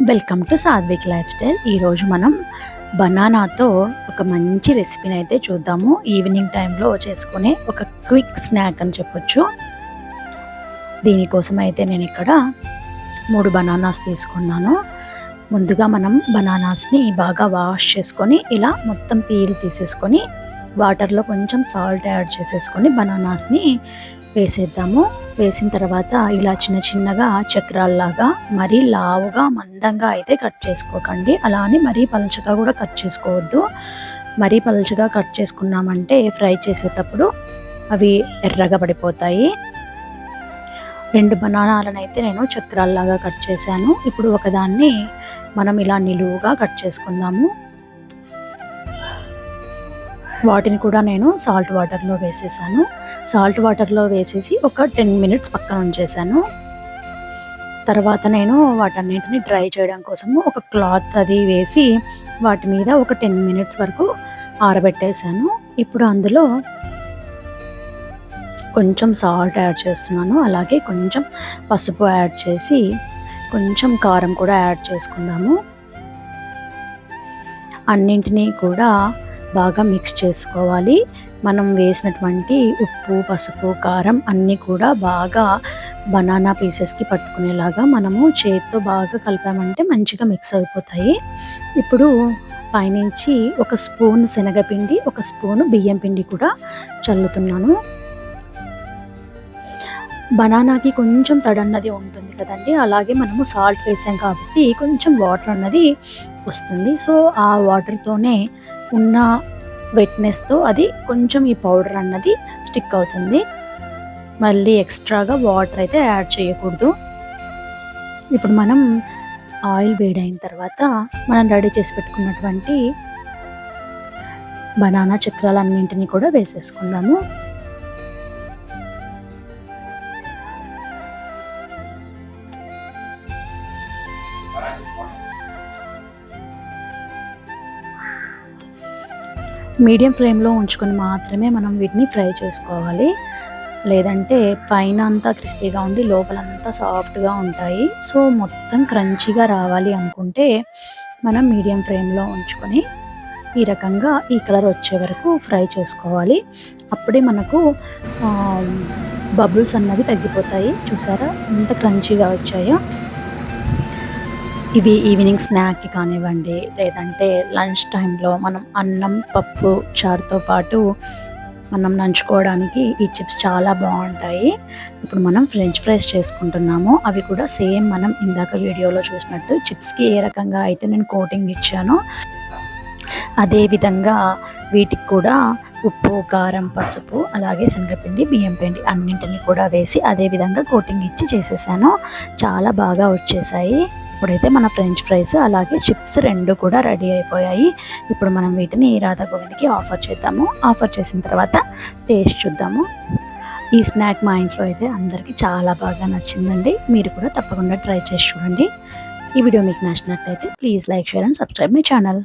Welcome to Sathvik lifestyle ఈరోజు మనం బనానాతో ఒక మంచి రెసిపీని అయితే చూద్దాము. ఈవినింగ్ టైంలో చేసుకునే ఒక క్విక్ స్నాక్ అని చెప్పొచ్చు. దీనికోసం అయితే నేను ఇక్కడ మూడు బనానాస్ తీసుకున్నాను. ముందుగా మనం బనానాస్ని బాగా వాష్ చేసుకొని ఇలా మొత్తం పీల్ తీసేసుకొని వాటర్లో కొంచెం సాల్ట్ యాడ్ చేసేసుకొని బనానాస్ని వేసేద్దాము. వేసిన తర్వాత ఇలా చిన్న చిన్నగా చక్రాల్లాగా మరీ లావుగా మందంగా అయితే కట్ చేసుకోకండి. అలా అని మరీ పలుచగా కూడా కట్ చేసుకోవద్దు. మరీ పలుచగా కట్ చేసుకున్నామంటే ఫ్రై చేసేటప్పుడు అవి ఎర్రగా పడిపోతాయి. రెండు బనానాలను అయితే నేను చక్రాల్లాగా కట్ చేశాను. ఇప్పుడు ఒకదాన్ని మనం ఇలా నిలువుగా కట్ చేసుకుందాము. వాటిని కూడా నేను సాల్ట్ వాటర్లో వేసేసాను. సాల్ట్ వాటర్లో వేసేసి ఒక టెన్ మినిట్స్ పక్కన ఉంచేసాను. తర్వాత నేను వాటన్నింటిని డ్రై చేయడం కోసము ఒక క్లాత్ అది వేసి వాటి మీద ఒక టెన్ మినిట్స్ వరకు ఆరబెట్టేశాను ఇప్పుడు అందులో కొంచెం సాల్ట్ యాడ్ చేస్తున్నాను. అలాగే కొంచెం పసుపు యాడ్ చేసి కొంచెం కారం కూడా యాడ్ చేసుకుందాము. అన్నింటినీ కూడా బాగా మిక్స్ చేసుకోవాలి. మనం వేసినటువంటి ఉప్పు పసుపు కారం అన్నీ కూడా బాగా బనానా పీసెస్కి పట్టుకునేలాగా మనము చేతితో బాగా కలిపామంటే మంచిగా మిక్స్ అయిపోతాయి. ఇప్పుడు పైనుంచి ఒక స్పూన్ శనగపిండి ఒక స్పూన్ బియ్యం పిండి కూడా చల్లుతున్నాను. బనానాకి కొంచెం తడన్నది ఉంటుంది కదండి అలాగే మనము సాల్ట్ వేసాం కాబట్టి కొంచెం వాటర్ అన్నది వస్తుంది. సో ఆ వాటర్తోనే ఉన్న వెట్నెస్తో అది కొంచెం ఈ పౌడర్ అన్నది స్టిక్ అవుతుంది. మళ్ళీ ఎక్స్ట్రాగా వాటర్ అయితే యాడ్ చేయకూడదు. ఇప్పుడు మనం ఆయిల్ వేడైన తర్వాత మనం రెడీ చేసి పెట్టుకున్నటువంటి బనానా చక్రాలన్నింటినీ కూడా వేసేసుకుందాము. మీడియం ఫ్లేమ్లో ఉంచుకొని మాత్రమే మనం వీటిని ఫ్రై చేసుకోవాలి. లేదంటే పైన అంతా క్రిస్పీగా ఉండి లోపలంతా సాఫ్ట్గా ఉంటాయి. సో మొత్తం క్రంచీగా రావాలి అనుకుంటే మనం మీడియం ఫ్లేమ్లో ఉంచుకొని ఈ రకంగా ఈ కలర్ వచ్చే వరకు ఫ్రై చేసుకోవాలి. అప్పుడే మనకు బబుల్స్ అన్నవి తగ్గిపోతాయి. చూసారా? ఎంత క్రంచీగా వచ్చాయో. ఇవి ఈవినింగ్ స్నాక్కి కానివ్వండి లేదంటే లంచ్ టైంలో మనం అన్నం పప్పు చారుతో పాటు మనం నంచుకోవడానికి ఈ చిప్స్ చాలా బాగుంటాయి. ఇప్పుడు మనం ఫ్రెంచ్ ఫ్రైస్ చేసుకుంటున్నాము. అవి కూడా సేమ్ మనం ఇందాక వీడియోలో చూసినట్టు చిప్స్కి ఏ రకంగా అయితే నేను కోటింగ్ ఇచ్చానో అదేవిధంగా వీటికి కూడా ఉప్పు కారం పసుపు అలాగే శనగపిండి బియ్యం పిండి అన్నింటినీ కూడా వేసి అదేవిధంగా కోటింగ్ ఇచ్చి చేసేసాను. చాలా బాగా వచ్చేసాయి. ఇప్పుడైతే మన ఫ్రెంచ్ ఫ్రైస్ అలాగే చిప్స్ రెండు కూడా రెడీ అయిపోయాయి. ఇప్పుడు మనం వీటిని రాధా గోవింద్కి ఆఫర్ చేద్దాము. ఆఫర్ చేసిన తర్వాత టేస్ట్ చూద్దాము. ఈ స్నాక్ మా ఇంట్లో అయితే అందరికీ చాలా బాగా నచ్చిందండి. మీరు కూడా తప్పకుండా ట్రై చేసి చూడండి. ఈ వీడియో మీకు నచ్చినట్లయితే please like share and subscribe my channel.